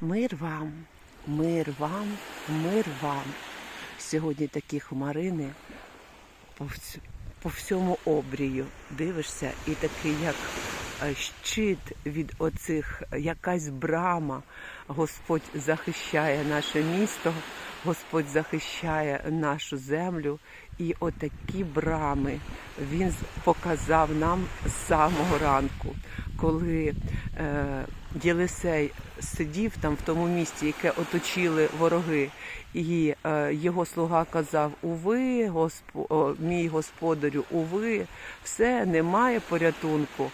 Мир вам, мир вам, мир вам. Сьогодні такі хмарини по, всь- по всьому обрію. Дивишся, і такий як е, щит від оцих, якась брама. Господь захищає наше місто, Господь захищає нашу землю. І отакі брами. Він показав нам з самого ранку, коли е, Єлисей сидів там в тому місці, яке оточили вороги, і е, його слуга казав: Уви, госпо, о, мій господарю, уви, все, немає порятунку.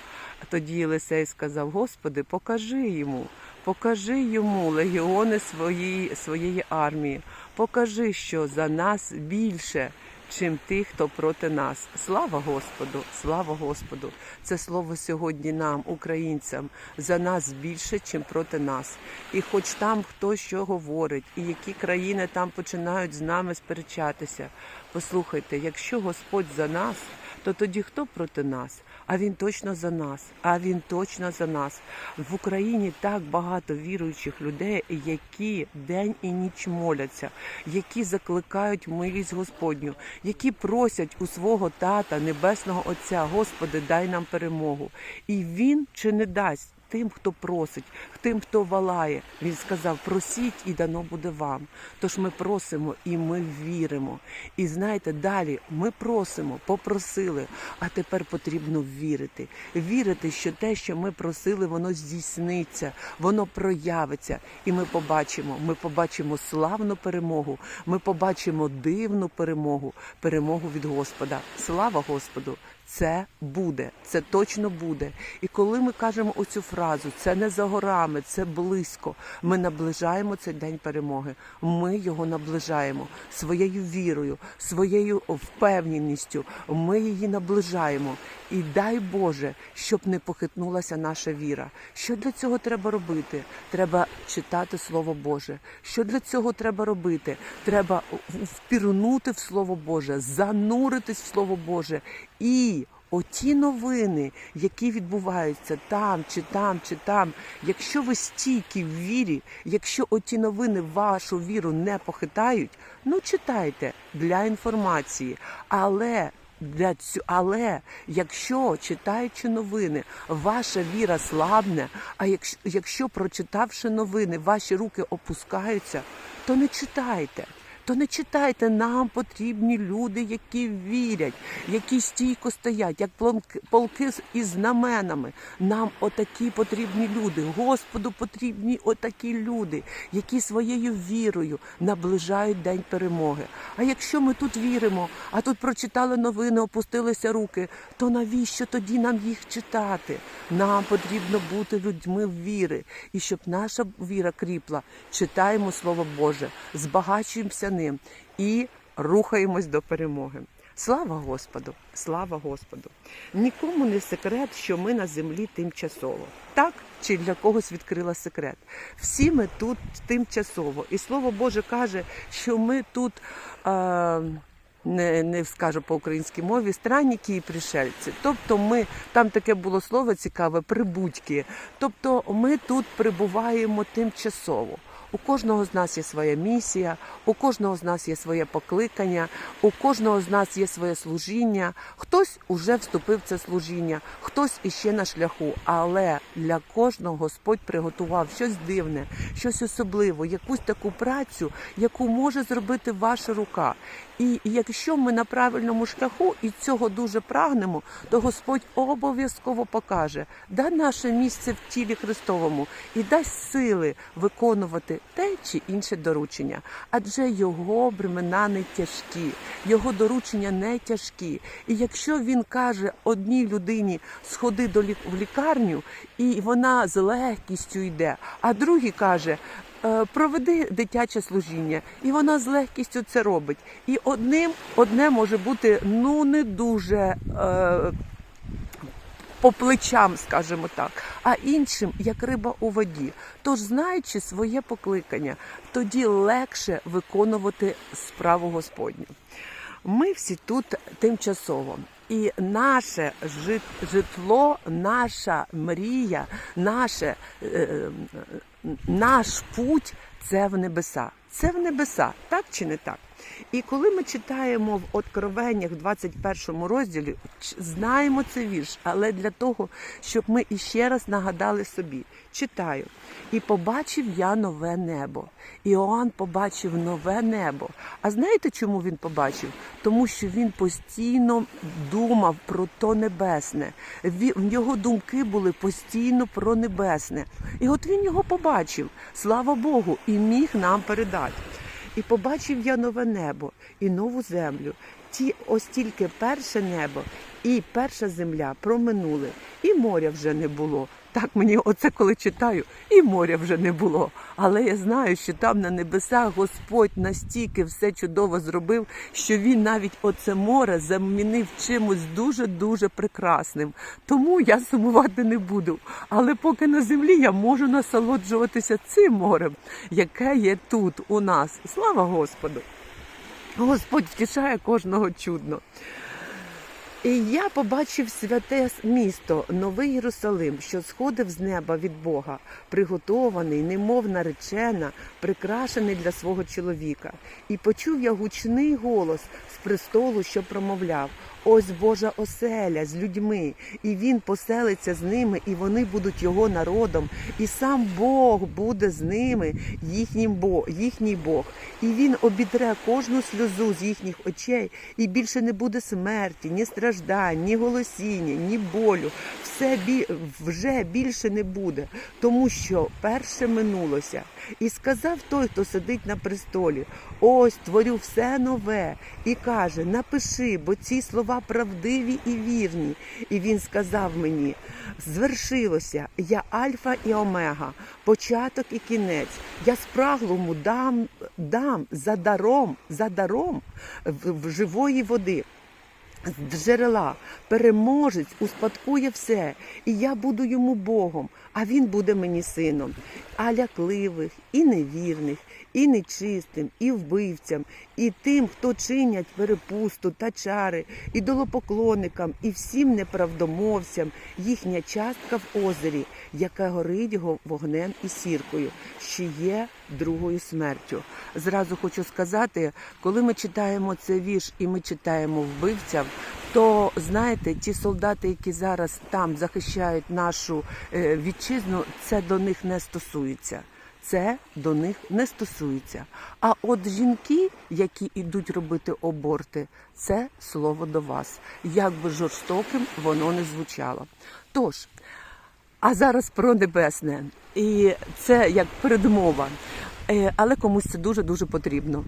Тоді Єлисей сказав: Господи, покажи йому, покажи йому легіони своєї, своєї армії, покажи, що за нас більше чим тих, хто проти нас. Слава Господу! Слава Господу! Це слово сьогодні нам, українцям, за нас більше, чим проти нас. І хоч там хто що говорить, і які країни там починають з нами сперечатися. Послухайте, якщо Господь за нас, то тоді хто проти нас? А він точно за нас. А він точно за нас. В Україні так багато віруючих людей, які день і ніч моляться, які закликають милість Господню, які просять у свого тата, небесного Отця, Господи, дай нам перемогу. І він чи не дасть. Тим, хто просить, тим, хто валає, він сказав: просіть, і дано буде вам. Тож ми просимо і ми віримо. І знаєте, далі ми просимо, попросили, а тепер потрібно вірити. Вірити, що те, що ми просили, воно здійсниться, воно проявиться, і ми побачимо. Ми побачимо славну перемогу. Ми побачимо дивну перемогу, перемогу від Господа. Слава Господу! Це буде, це точно буде. І коли ми кажемо оцю фразу, це не за горами, це близько. Ми наближаємо цей день перемоги. Ми його наближаємо своєю вірою, своєю впевненістю. Ми її наближаємо. І дай Боже, щоб не похитнулася наша віра. Що для цього треба робити? Треба читати Слово Боже. Що для цього треба робити? Треба впірнути в Слово Боже, зануритись в Слово Боже і. Оті новини, які відбуваються там, чи там, чи там, якщо ви стійкі в вірі, якщо оті новини вашу віру не похитають, ну читайте для інформації. Але для цю, але якщо читаючи новини, ваша віра слабне, а якщо, якщо прочитавши новини, ваші руки опускаються, то не читайте. То не читайте, нам потрібні люди, які вірять, які стійко стоять, як полки із знаменами. Нам отакі потрібні люди. Господу потрібні отакі люди, які своєю вірою наближають день перемоги. А якщо ми тут віримо, а тут прочитали новини, опустилися руки, то навіщо тоді нам їх читати? Нам потрібно бути людьми віри, і щоб наша віра кріпла, читаємо Слово Боже, збагачуємося ним і рухаємось до перемоги. Слава Господу! Слава Господу! Нікому не секрет, що ми на землі тимчасово. Так чи для когось відкрила секрет? Всі ми тут тимчасово. І Слово Боже каже, що ми тут. Е- не, не скажу по українській мові, странники і пришельці. Тобто ми там таке було слово цікаве, прибудьки. Тобто ми тут прибуваємо тимчасово. У кожного з нас є своя місія, у кожного з нас є своє покликання, у кожного з нас є своє служіння. Хтось уже вступив в це служіння, хтось іще на шляху. Але для кожного Господь приготував щось дивне, щось особливе, якусь таку працю, яку може зробити ваша рука. І якщо ми на правильному шляху і цього дуже прагнемо, то Господь обов'язково покаже, да наше місце в тілі Христовому і дасть сили виконувати те чи інше доручення. Адже його бремена не тяжкі, його доручення не тяжкі. І якщо він каже одній людині сходи до лік- в лікарню, і вона з легкістю йде, а другий каже. «Е, Проведи дитяче служіння, і вона з легкістю це робить. І одним одне може бути ну не дуже е, по плечам, скажімо так, а іншим як риба у воді. Тож, знаючи своє покликання, тоді легше виконувати справу Господню. Ми всі тут тимчасово. І наше житло, наша мрія, наше, е, наш путь це в небеса. Це в небеса, так чи не так? І коли ми читаємо в Откровеннях в 21 розділі, знаємо цей вірш, але для того, щоб ми іще раз нагадали собі, читаю. І побачив я нове небо. Іоанн побачив нове небо. А знаєте, чому він побачив? Тому що він постійно думав про то небесне. В нього думки були постійно про небесне. І от він його побачив, слава Богу, і міг нам передати. І побачив я нове небо і нову землю. Ті ось тільки перше небо і перша земля проминули, і моря вже не було. Так мені оце коли читаю, і моря вже не було. Але я знаю, що там на небесах Господь настільки все чудово зробив, що він навіть оце море замінив чимось дуже дуже прекрасним. Тому я сумувати не буду. Але поки на землі я можу насолоджуватися цим морем, яке є тут у нас. Слава Господу! Господь втішає кожного чудно. І я побачив святе місто, новий Єрусалим, що сходив з неба від Бога, приготований, немов наречена, прикрашений для свого чоловіка. І почув я гучний голос з престолу, що промовляв: Ось Божа оселя з людьми, і він поселиться з ними, і вони будуть його народом, і сам Бог буде з ними, їхнім Бог, їхній Бог. І він обідре кожну сльозу з їхніх очей, і більше не буде смерті, ні страждань, ні голосіння, ні болю. Все бі... вже більше не буде, тому що перше минулося. І сказав той, хто сидить на престолі: ось творю все нове, і каже: Напиши, бо ці слова правдиві і вірні. І він сказав мені: звершилося, я Альфа і Омега, початок і кінець. Я спраглому дам, дам за даром, за даром в живої води. З джерела переможець успадкує все, і я буду йому Богом, а він буде мені сином. А лякливих, і невірних, і нечистим, і вбивцям, і тим, хто чинять перепусту та чари, і долопоклонникам, і всім неправдомовцям, їхня частка в озері, яка горить вогнем і сіркою, що є другою смертю. Зразу хочу сказати, коли ми читаємо цей вірш і ми читаємо вбивцям, то знаєте, ті солдати, які зараз там захищають нашу е, вітчизну, це до них не стосується. Це до них не стосується. А от жінки, які йдуть робити аборти, це слово до вас. Як би жорстоким воно не звучало. Тож, а зараз про небесне. І це як передмова. Е, Але комусь це дуже дуже потрібно.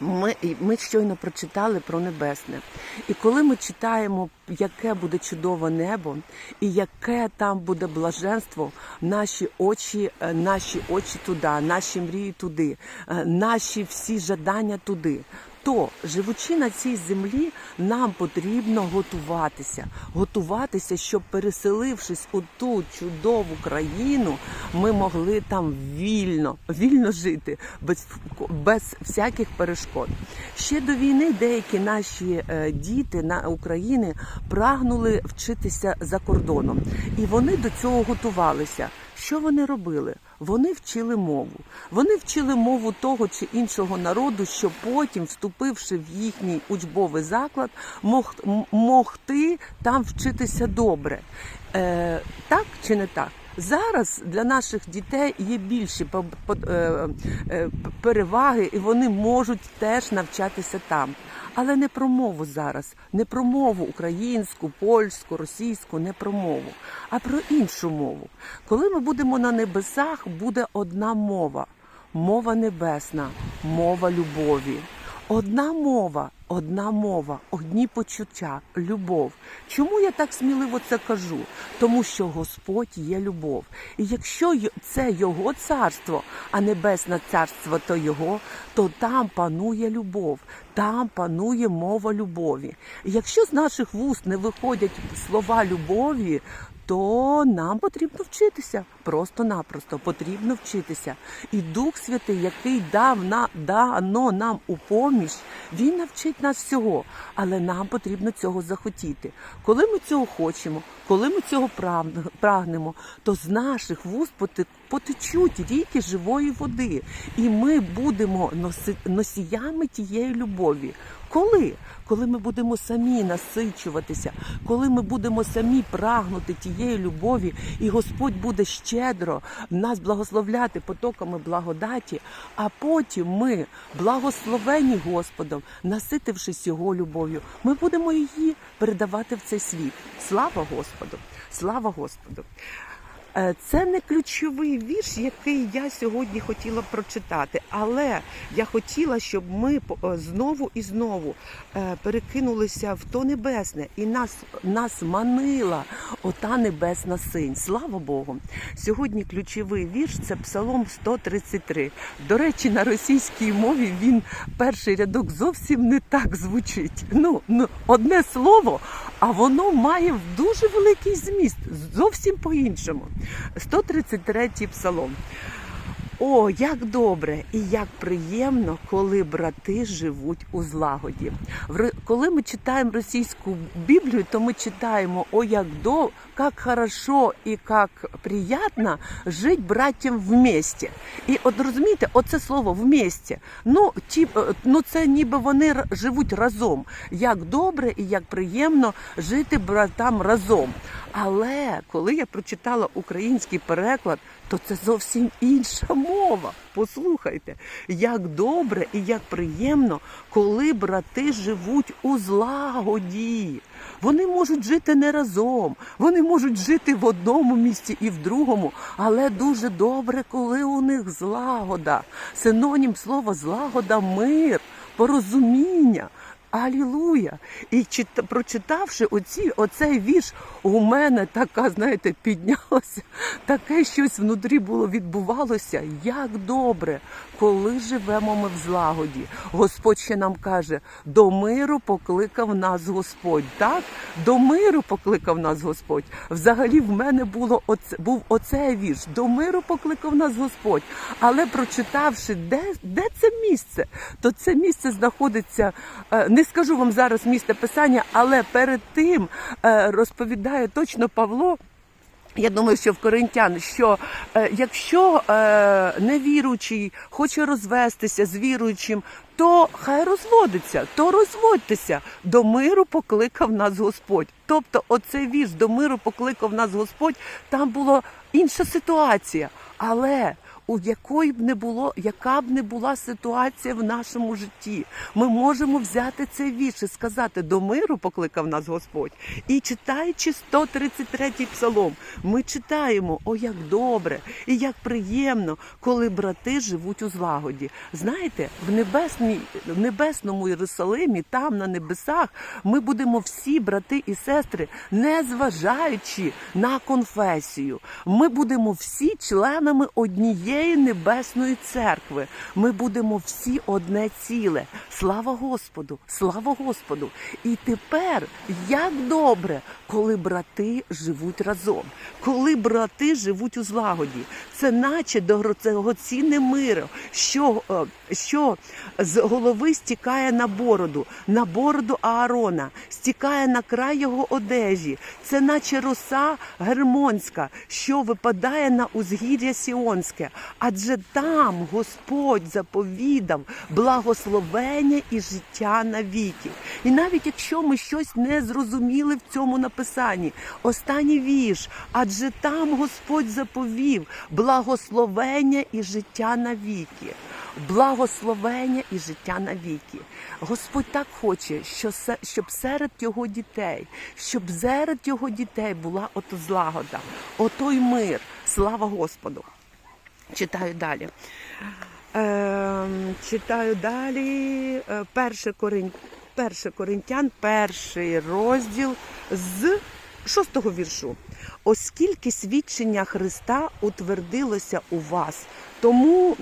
Ми, ми щойно прочитали про небесне. І коли ми читаємо, яке буде чудове небо, і яке там буде блаженство, наші очі, е, наші очі туди, наші мрії туди, е, наші всі жадання туди. То, живучи на цій землі, нам потрібно готуватися, готуватися, щоб переселившись у ту чудову країну, ми могли там вільно, вільно жити, без, без всяких перешкод. Ще до війни деякі наші е, діти на України прагнули вчитися за кордоном, і вони до цього готувалися. Що вони робили? Вони вчили мову. Вони вчили мову того чи іншого народу, що потім, вступивши в їхній учбовий заклад, мог, могти там вчитися добре. Е, так чи не так? Зараз для наших дітей є більші е, е, переваги, і вони можуть теж навчатися там. Але не про мову зараз, не про мову українську, польську, російську, не про мову, а про іншу мову. Коли ми будемо на небесах, буде одна мова мова небесна, мова любові. Одна мова, одна мова, одні почуття, любов. Чому я так сміливо це кажу? Тому що Господь є любов. І якщо це Його царство, а небесне царство то Його, то там панує любов, там панує мова любові. І якщо з наших вуст не виходять слова любові, то нам потрібно вчитися. Просто-напросто потрібно вчитися. І Дух Святий, який дав на дано нам у поміч, він навчить нас всього, але нам потрібно цього захотіти. Коли ми цього хочемо, коли ми цього прагнемо, то з наших вуст поте- потечуть ріки живої води, і ми будемо носіями тієї любові. Коли? Коли ми будемо самі насичуватися, коли ми будемо самі прагнути тієї любові, і Господь буде щедро нас благословляти потоками благодаті, а потім ми, благословені Господом, наситившись Його любов'ю, ми будемо її передавати в цей світ. Слава Господу! Слава Господу! Е, Це не ключовий вірш, який я сьогодні хотіла прочитати, але я хотіла, щоб ми е, знову і знову е, перекинулися в то небесне, і нас, нас манила ота небесна синь. Слава Богу! Сьогодні ключовий вірш це Псалом 133. До речі, на російській мові він перший рядок зовсім не так звучить. Ну, ну одне слово, а воно має дуже великий зміст, зовсім по-іншому. 133 псалом. О, як добре і як приємно, коли брати живуть у злагоді. В Коли ми читаємо російську Біблію, то ми читаємо о, як до, як хорошо і як приємно жити братям вместе. І от розумієте, оце слово вместе. Ну, ті, е, ну це ніби вони живуть разом. Як добре і як приємно жити братам разом. Але коли я прочитала український переклад, то це зовсім інша мова. Послухайте, як добре і як приємно, коли брати живуть у злагоді. Вони можуть жити не разом, вони можуть жити в одному місці і в другому, але дуже добре, коли у них злагода. Синонім слова злагода мир, порозуміння. Алілуя! І чит- прочитавши оці, оцей вірш, у мене така, знаєте, піднялося, таке щось внутрі було відбувалося. Як добре, коли живемо ми в злагоді. Господь ще нам каже: до миру покликав нас Господь. Так, до миру покликав нас Господь. Взагалі в мене було оце, був оцей вірш. До миру покликав нас Господь. Але прочитавши, де, де це місце, то це місце знаходиться. е, Не скажу вам зараз місце писання, але перед тим е, розповідає точно Павло. Я думаю, що в коринтян, що е, якщо е, невіруючий хоче розвестися з віруючим, то хай розводиться, то розводьтеся. До миру покликав нас Господь. Тобто, оцей віз до миру покликав нас Господь. Там була інша ситуація, але у якої б не було, яка б не була ситуація в нашому житті, ми можемо взяти цей вірш і сказати до миру покликав нас Господь. І читаючи 133-й псалом, ми читаємо, о, як добре і як приємно, коли брати живуть у злагоді. Знаєте, в небесній, в небесному Єрусалимі, там на небесах, ми будемо всі брати і сестри, не зважаючи на конфесію. Ми будемо всі членами однієї небесної церкви. Ми будемо всі одне ціле. Слава Господу! Слава Господу! І тепер як добре, коли брати живуть разом, коли брати живуть у злагоді. Це наче дорогоцінне миро, що, е, що з голови стікає на бороду, на бороду Аарона, стікає на край його одежі. Це наче роса гермонська, що випадає на узгір'я Сіонське. Адже там Господь заповідав благословення і життя навіки. І навіть якщо ми щось не зрозуміли в цьому написанні, останній вірш, адже там Господь заповів благословення і життя навіки. Благословення і життя навіки. Господь так хоче, щоб серед його дітей, щоб серед його дітей була ото злагода, отой мир. Слава Господу. Читаю далі. Е, читаю далі. Перше, Корин... Перше Коринтян, перший розділ з шостого віршу. Оскільки свідчення Христа утвердилося у вас, тому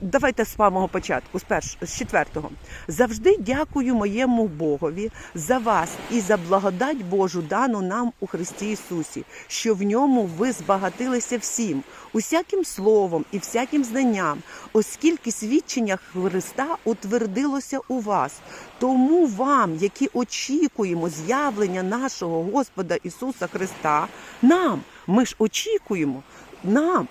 давайте з самого початку, з перш, з четвертого. Завжди дякую моєму Богові за вас і за благодать Божу дану нам у Христі Ісусі, що в ньому ви збагатилися всім, усяким словом і всяким знанням, оскільки свідчення Христа утвердилося у вас. Тому вам, які очікуємо з'явлення нашого Господа Ісуса Христа, нам, ми ж очікуємо, нам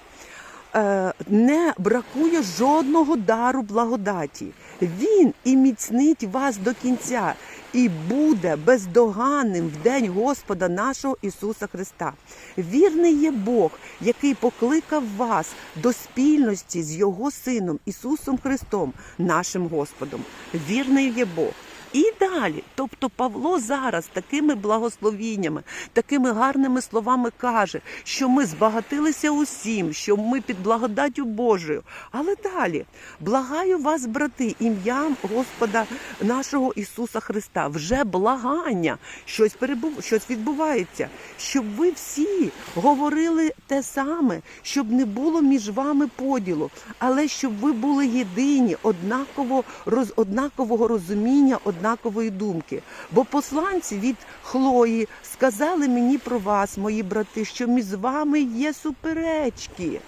не бракує жодного дару благодаті. Він і міцнить вас до кінця і буде бездоганним в день Господа нашого Ісуса Христа. Вірний є Бог, який покликав вас до спільності з Його Сином Ісусом Христом, нашим Господом. Вірний є Бог. І далі, тобто Павло зараз такими благословіннями, такими гарними словами каже, що ми збагатилися усім, що ми під благодаттю Божою. Але далі. Благаю вас, брати, ім'ям Господа нашого Ісуса Христа. Вже благання, щось перебув, щось відбувається, щоб ви всі говорили те саме, щоб не було між вами поділу, але щоб ви були єдині, однаково роз, однакового розуміння, однакової думки. Бо посланці від Хлої сказали мені про вас, мої брати, що між вами є суперечки.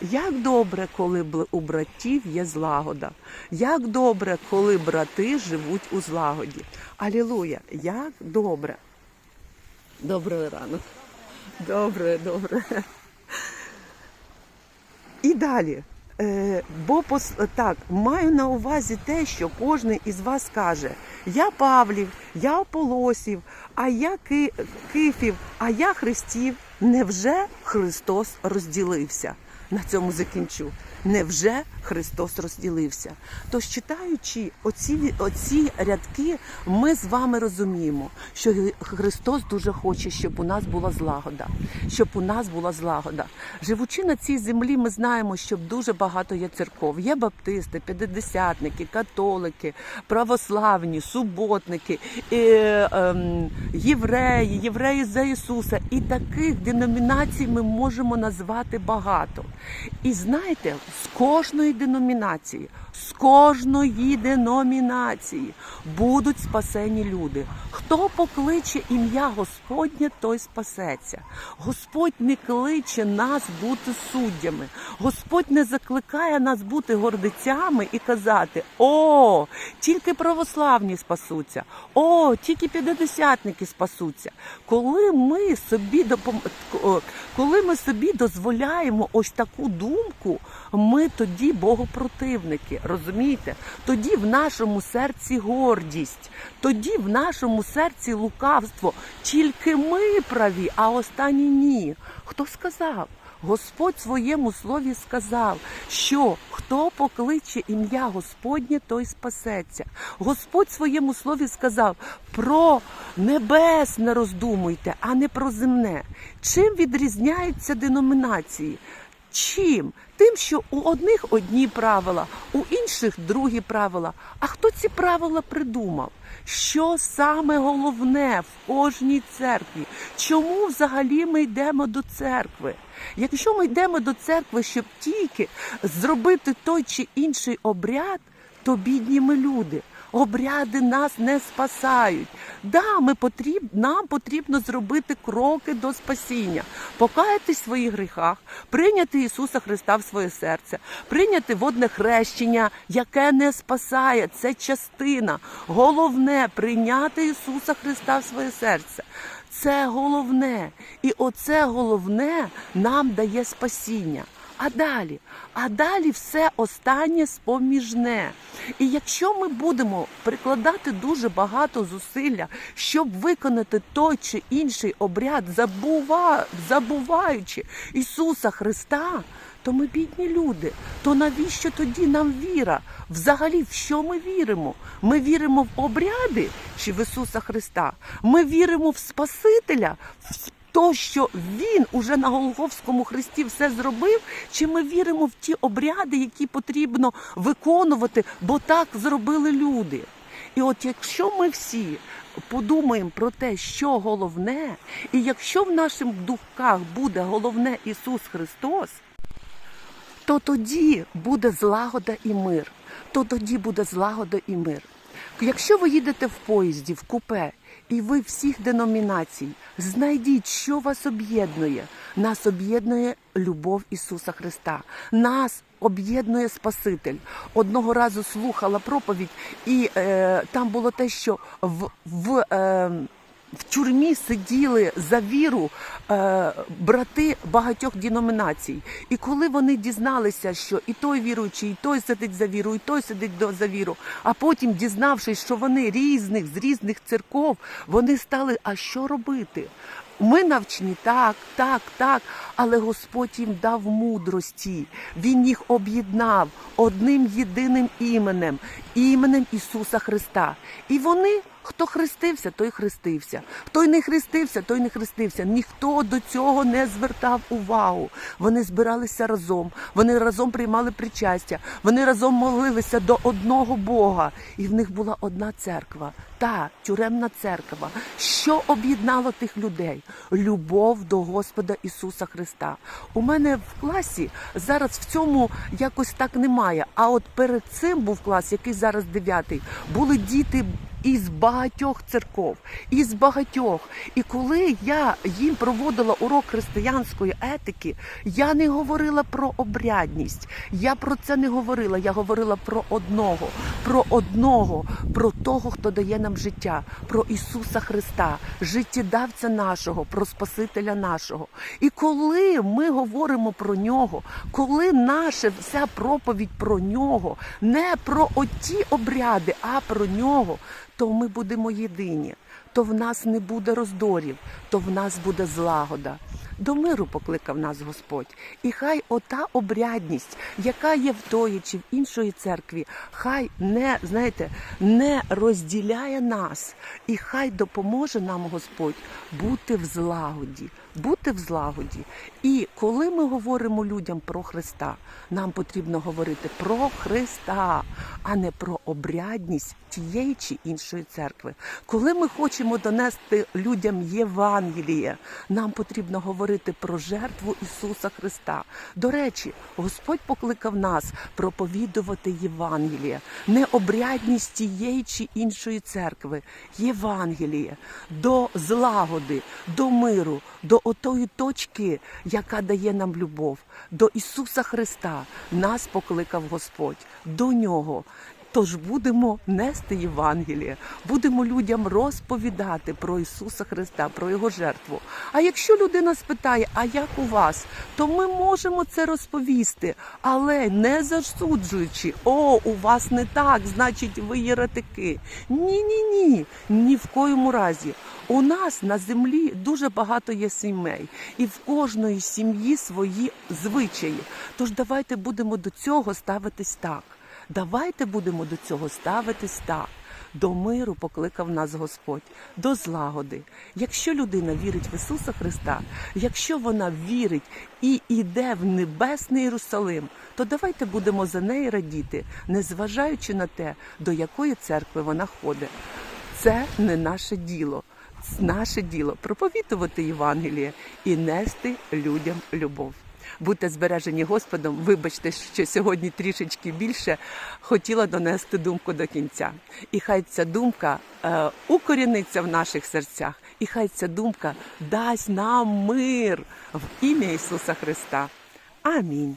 Як добре, коли у братів є злагода. Як добре, коли брати живуть у злагоді. Алілуя! Як добре. Доброго ранок. Добре, добре. І далі. Е, бо так, маю на увазі те, що кожен із вас каже: я Павлів, я Ополосів, а я Ки- Кифів, а я Христів. Невже Христос розділився? На цьому закінчу. Невже Христос розділився? Тож, читаючи оці, оці рядки, ми з вами розуміємо, що Христос дуже хоче, щоб у нас була злагода, щоб у нас була злагода. Живучи на цій землі, ми знаємо, що дуже багато є церков. Є баптисти, п'ятидесятники, католики, православні, суботники, ем, євреї, євреї за Ісуса. І таких деномінацій ми можемо назвати багато. І знаєте, з кожної деномінації, з кожної деномінації будуть спасені люди. Хто покличе ім'я Господнє, той спасеться. Господь не кличе нас бути суддями. Господь не закликає нас бути гордицями і казати: О, тільки православні спасуться, о, тільки п'ятидесятники спасуться. Коли ми собі допом... коли ми собі дозволяємо ось таку думку, ми тоді богопротивники, розумієте? Тоді в нашому серці гордість, тоді в нашому серці лукавство. Тільки ми праві, а останні ні. Хто сказав? Господь своєму слові сказав, що хто покличе ім'я Господнє, той спасеться. Господь своєму слові сказав про небесне роздумуйте, а не про земне. Чим відрізняються деномінації? Чим? Тим, що у одних одні правила, у інших другі правила. А хто ці правила придумав? Що саме головне в кожній церкві? Чому взагалі ми йдемо до церкви? Якщо ми йдемо до церкви, щоб тільки зробити той чи інший обряд, то бідні ми люди. Обряди нас не спасають. Да, ми потріб, нам потрібно зробити кроки до спасіння, покаятись в своїх гріхах, прийняти Ісуса Христа в своє серце, прийняти водне хрещення, яке не спасає. Це частина. Головне прийняти Ісуса Христа в своє серце. Це головне. І оце головне нам дає спасіння. А далі, а далі все останнє споміжне. І якщо ми будемо прикладати дуже багато зусилля, щоб виконати той чи інший обряд, забува, забуваючи Ісуса Христа, то ми бідні люди. То навіщо тоді нам віра? Взагалі, в що ми віримо? Ми віримо в обряди чи в Ісуса Христа? Ми віримо в Спасителя, то, що він уже на Голговському хресті все зробив, чи ми віримо в ті обряди, які потрібно виконувати, бо так зробили люди. І от якщо ми всі подумаємо про те, що головне, і якщо в наших думках буде головне Ісус Христос, то тоді буде злагода і мир. То тоді буде злагода і мир. Якщо ви їдете в поїзді, в купе, і ви всіх деномінацій, знайдіть, що вас об'єднує. Нас об'єднує любов Ісуса Христа. Нас об'єднує Спаситель. Одного разу слухала проповідь, і е, там було те, що в, в е, в тюрмі сиділи за віру е, брати багатьох деномінацій. І коли вони дізналися, що і той віруючий, і той сидить за віру, і той сидить за віру, а потім, дізнавшись, що вони різних з різних церков, вони стали, а що робити? Ми навчені так, так, так, але Господь їм дав мудрості. Він їх об'єднав одним єдиним іменем, іменем Ісуса Христа. І вони, хто хрестився, той хрестився. Хто й не хрестився, той не хрестився. Ніхто до цього не звертав увагу. Вони збиралися разом, вони разом приймали причастя, вони разом молилися до одного Бога. І в них була одна церква. Та тюремна церква, що об'єднало тих людей? Любов до Господа Ісуса Христа. У мене в класі зараз в цьому якось так немає. А от перед цим був клас, який зараз дев'ятий, були діти. Із багатьох церков, із багатьох. І коли я їм проводила урок християнської етики, я не говорила про обрядність. Я про це не говорила. Я говорила про одного, про одного, про того, хто дає нам життя, про Ісуса Христа, життєдавця нашого, про Спасителя нашого. І коли ми говоримо про нього, коли наша вся проповідь про нього, не про оті обряди, а про нього, то ми будемо єдині. То в нас не буде роздорів, то в нас буде злагода. До миру покликав нас Господь. І хай ота обрядність, яка є в тої чи в іншої церкві, хай не знаєте, не розділяє нас, і хай допоможе нам Господь бути в злагоді, бути в злагоді. І коли ми говоримо людям про Христа, нам потрібно говорити про Христа, а не про обрядність тієї чи іншої церкви. Коли ми хочемо донести людям Євангеліє, нам потрібно говорити про жертву Ісуса Христа. До речі, Господь покликав нас проповідувати Євангеліє, не обрядність тієї чи іншої церкви, Євангеліє до злагоди, до миру, до отої точки, яка дає нам любов, до Ісуса Христа. Нас покликав Господь до нього. Тож будемо нести Євангеліє, будемо людям розповідати про Ісуса Христа, про Його жертву. А якщо людина спитає, а як у вас, то ми можемо це розповісти, але не засуджуючи, о, у вас не так, значить, ви єретики. Ні, ні, ні, ні в коєму разі. У нас на землі дуже багато є сімей, і в кожної сім'ї свої звичаї. Тож давайте будемо до цього ставитись так. Давайте будемо до цього ставитись так. До миру покликав нас Господь, до злагоди. Якщо людина вірить в Ісуса Христа, якщо вона вірить і йде в небесний Єрусалим, то давайте будемо за неї радіти, незважаючи на те, до якої церкви вона ходить. Це не наше діло. Наше діло проповідувати Євангеліє і нести людям любов. Будьте збережені Господом. Вибачте, що сьогодні трішечки більше хотіла донести думку до кінця. І хай ця думка е, укоріниться в наших серцях, і хай ця думка дасть нам мир в ім'я Ісуса Христа. Амінь.